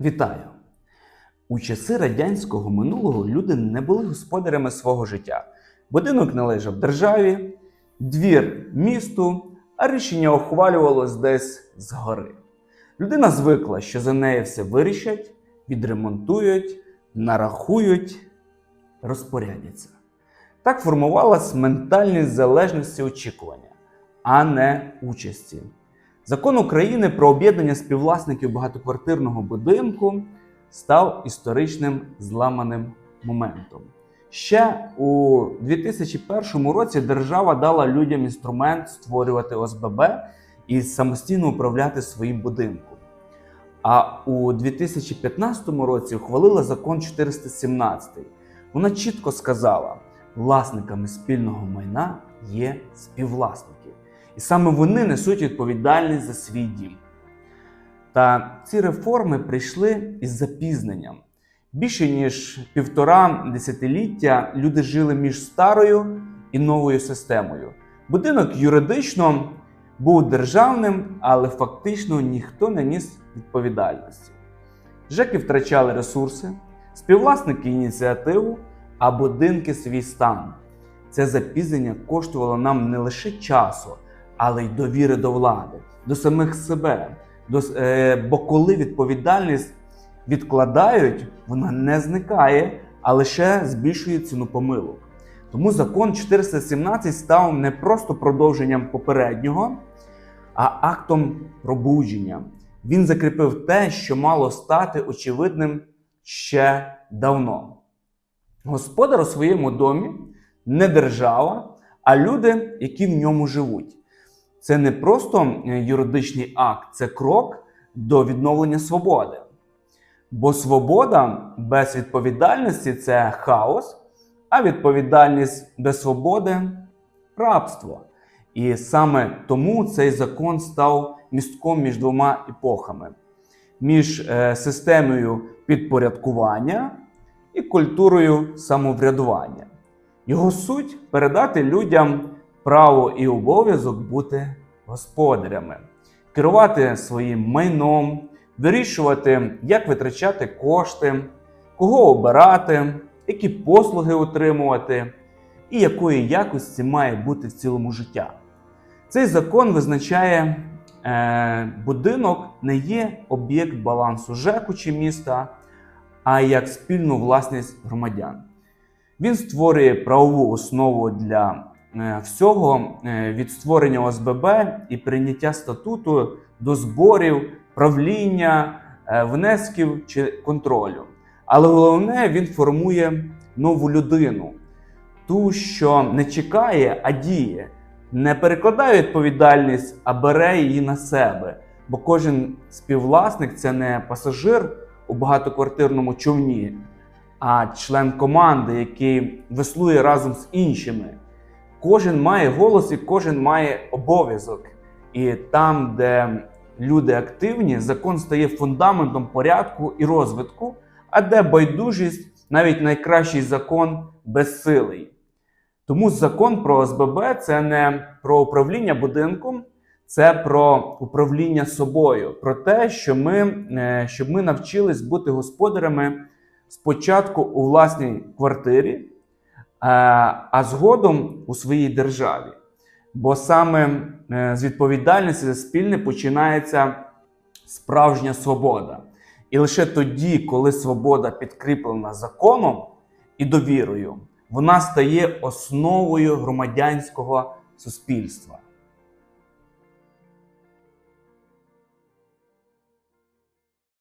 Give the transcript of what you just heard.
Вітаю! У часи радянського минулого люди не були господарями свого життя. Будинок належав державі, двір місту, а рішення ухвалювалось десь згори. Людина звикла, що за неї все вирішать, відремонтують, нарахують, розпорядяться. Так формувалась ментальність залежності очікування, а не участі. Закон України про об'єднання співвласників багатоквартирного будинку став історичним зламаним моментом. Ще у 2001 році держава дала людям інструмент створювати ОСББ і самостійно управляти своїм будинком. А у 2015 році ухвалила закон 417. Вона чітко сказала, власниками спільного майна є співвласники. І саме вони несуть відповідальність за свій дім. Та ці реформи прийшли із запізненням. Більше ніж півтора десятиліття люди жили між старою і новою системою. Будинок юридично був державним, але фактично ніхто не ніс відповідальності. ЖЕКи втрачали ресурси, співвласники ініціативу, а будинки свій стан. Це запізнення коштувало нам не лише часу, але й довіри до влади, до самих себе. До, е, бо коли відповідальність відкладають, вона не зникає, а лише збільшує ціну помилок. Тому закон 417 став не просто продовженням попереднього, а актом пробудження. Він закріпив те, що мало стати очевидним ще давно. Господар у своєму домі не держава, а люди, які в ньому живуть. Це не просто юридичний акт, це крок до відновлення свободи. Бо свобода без відповідальності це хаос, а відповідальність без свободи рабство. І саме тому цей закон став містком між двома епохами: між е, системою підпорядкування і культурою самоврядування. Його суть передати людям право і обов'язок бути господарями, керувати своїм майном, вирішувати, як витрачати кошти, кого обирати, які послуги отримувати і якої якості має бути в цілому життя. Цей закон визначає, е, будинок не є об'єкт балансу ЖЕКу чи міста, а як спільну власність громадян. Він створює правову основу для всього е, від створення ОСББ і прийняття статуту до зборів, правління, е, внесків чи контролю. Але головне, він формує нову людину, ту, що не чекає, а діє, не перекладає відповідальність, а бере її на себе. Бо кожен співвласник це не пасажир у багатоквартирному човні, а член команди, який веслує разом з іншими. Кожен має голос і кожен має обов'язок. І там, де люди активні, закон стає фундаментом порядку і розвитку, а де байдужість, навіть найкращий закон безсилий. Тому закон про ОСББ це не про управління будинком, це про управління собою, про те, що ми, е, щоб ми навчились бути господарями спочатку у власній квартирі, а згодом у своїй державі. Бо саме е, з відповідальності за спільне починається справжня свобода. І лише тоді, коли свобода підкріплена законом і довірою, вона стає основою громадянського суспільства.